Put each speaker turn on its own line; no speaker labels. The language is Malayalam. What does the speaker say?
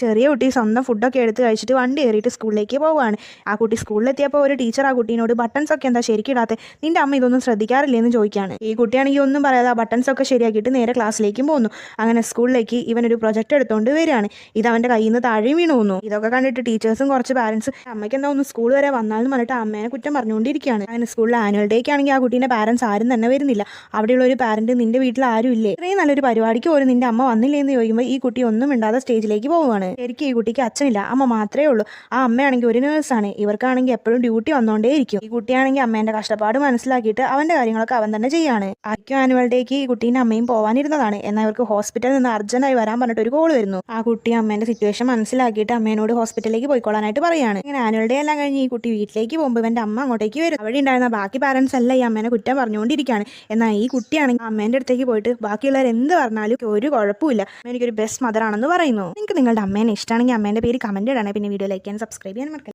ചെറിയ കുട്ടി സ്വന്തം ഫുഡൊക്കെ എടുത്ത് കഴിച്ചിട്ട് വണ്ടി കയറിയിട്ട് സ്കൂളിലേക്ക് പോവുകയാണ്. ആ കുട്ടി സ്കൂളിലെത്തിയപ്പോൾ ഒരു ടീച്ചർ ആ കുട്ടീനോട് ബട്ടൺസ് ഒക്കെ എന്താ ശരിക്കും ഇടാത്തെ നിന്റെ അമ്മ ഇതൊന്നും ശ്രദ്ധിക്കാറില്ലേ എന്ന് ചോദിക്കുകയാണ്. ഈ കുട്ടിയാണെങ്കിൽ ഒന്നും പറയാതെ ആ ബട്ടൺസ് ഒക്കെ ശരിയാക്കിയിട്ട് നേരെ ക്ലാസ്സിലേക്കും പോകുന്നു അങ്ങനെ സ്കൂളിലേക്ക് ഇവനൊരു പ്രൊജക്ട് എടുത്തുകൊണ്ട് വരികയാണ്. ഇത് അവന്റെ കയ്യിൽ നിന്ന് താഴെ വീണു പോകുന്നു ഇതൊക്കെ കണ്ടിട്ട് ടീച്ചേഴ്സും കുറച്ച് പാരൻസ് അമ്മയ്ക്ക് എന്താ ഒന്ന് സ്കൂൾ വരെ വന്നാലും പറഞ്ഞിട്ട് അമ്മേനെ കുറ്റം പറഞ്ഞുകൊണ്ടിരിക്കുകയാണ്. അങ്ങനെ സ്കൂളിൽ ആനുവൽ ഡേക്ക് ആണെങ്കിൽ ആ കുട്ടീന്റെ പാരൻസ് ആരും തന്നെ വരുന്നില്ല. അവിടെയുള്ള ഒരു പാരന്റ് നിന്റെ വീട്ടിൽ ആരും ഇല്ലേ ഇത്രയും നല്ലൊരു പരിപാടിക്ക് പോലും നിന്റെ അമ്മ വന്നില്ലേ എന്ന് ചോദിക്കുമ്പോൾ ഈ കുട്ടി ഒന്നും മിണ്ടാതെ സ്റ്റേജിലേക്ക് പോവുകയാണ്. ശരിക്കും ഈ കുട്ടിക്ക് അച്ഛനില്ല. അമ്മ മാത്രമേ ഉള്ളൂ. ആ അമ്മയാണെങ്കിൽ ഒരു നേഴ്സാണ് ഇവർക്കാണെങ്കിൽ എപ്പോഴും ഡ്യൂട്ടി വന്നുകൊണ്ടേ ഇരിക്കും ഈ കുട്ടിയാണെങ്കിൽ അമ്മേന്റെ കഷ്ടപ്പാട് മനസ്സിലാക്കിയിട്ട് അവന്റെ കാര്യങ്ങളൊക്കെ അവൻ തന്നെ ചെയ്യാണ്. ആദ്യം ആനുവൽ ഡേക്ക് ഈ കുട്ടീന്റെ അമ്മയും പോവാനിരുന്നതാണ്. എന്നാൽ ഇവർക്ക് ഹോസ്പിറ്റലിൽ നിന്ന് അർജന്റായി വരാൻ പറഞ്ഞിട്ട് ഒരു കോൾ വരുന്നു. ആ കുട്ടി അമ്മേന്റെ സിറ്റുവേഷൻ മനസ്സിലാക്കിയിട്ട് അമ്മേനോട് ഹോസ്പിറ്റലിലേക്ക് പോയിക്കോളാനായിട്ട് പറയാണ്. ഇങ്ങനെ ആനുവൽ ഡേ എല്ലാം കഴിഞ്ഞ് ഈ കുട്ടി വീട്ടിലേക്ക് പോകുമ്പോൾ ഇവന്റെ അമ്മ അങ്ങോട്ടേക്ക് വരും. അവിടെ ഉണ്ടായിരുന്ന ബാക്കി പാരന്റ്സ് അല്ല ഈ അമ്മേനെ കുറ്റം പറഞ്ഞുകൊണ്ടിരിക്കുകയാണ് എന്നാൽ ഈ കുട്ടിയാണെങ്കിൽ അമ്മേന്റെ അടുത്തേക്ക് പോയിട്ട് ബാക്കിയുള്ളവർ എന്ത് പറഞ്ഞാലും ഒരു കുഴപ്പമില്ല എനിക്കൊരു ബെസ്റ്റ് മദർ ആണെന്ന് പറയുന്നു. നിങ്ങൾക്ക് നിങ്ങളുടെ അമ്മേനെ ഇഷ്ടമാണെങ്കിൽ അമ്മേന്റെ പേര് കമന്റ് ഇടണേ. പിന്നെ വീഡിയോ ലൈക്ക് ചെയ്യാൻ സബ്സ്ക്രൈബ് ചെയ്യാൻ മറക്കരുത്